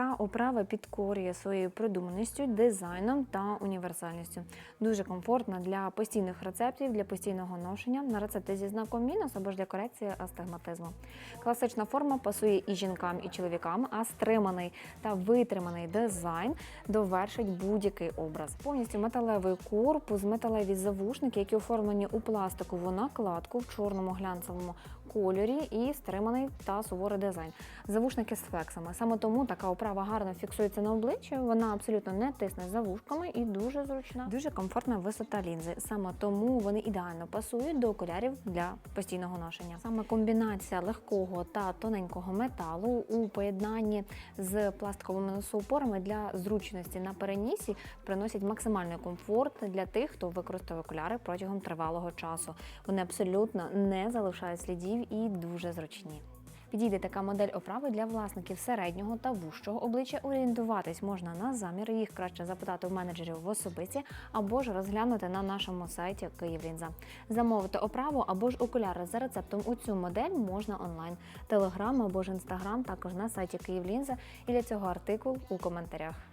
Така оправа підкорює своєю продуманістю, дизайном та універсальністю. Дуже комфортна для постійних рецептів, для постійного ношення на рецепти зі знаком мінус або ж для корекції астигматизму. Класична форма пасує і жінкам, і чоловікам, а стриманий та витриманий дизайн довершить будь-який образ. Повністю металевий корпус, металеві завушники, які оформлені у пластикову накладку в чорному глянцевому кольорі, і стриманий та суворий дизайн. Завушники з флексами. Саме тому така оправа гарно фіксується на обличчі. Вона абсолютно не тисне за вушками і дуже зручна. Дуже комфортна висота лінзи. Саме тому вони ідеально пасують до окулярів для постійного ношення. Саме комбінація легкого та тоненького металу у поєднанні з пластиковими носоупорами для зручності на перенісі приносять максимальний комфорт для тих, хто використовує окуляри протягом тривалого часу. Вони абсолютно не залишають слідів і дуже зручні. Підійде така модель оправи для власників середнього та вужчого обличчя. Орієнтуватись можна на замір. Їх краще запитати у менеджерів в особисті або ж розглянути на нашому сайті Київлінза. Замовити оправу або ж окуляри за рецептом у цю модель можна онлайн. Телеграм або ж інстаграм також на сайті Київлінза. І для цього артикул у коментарях.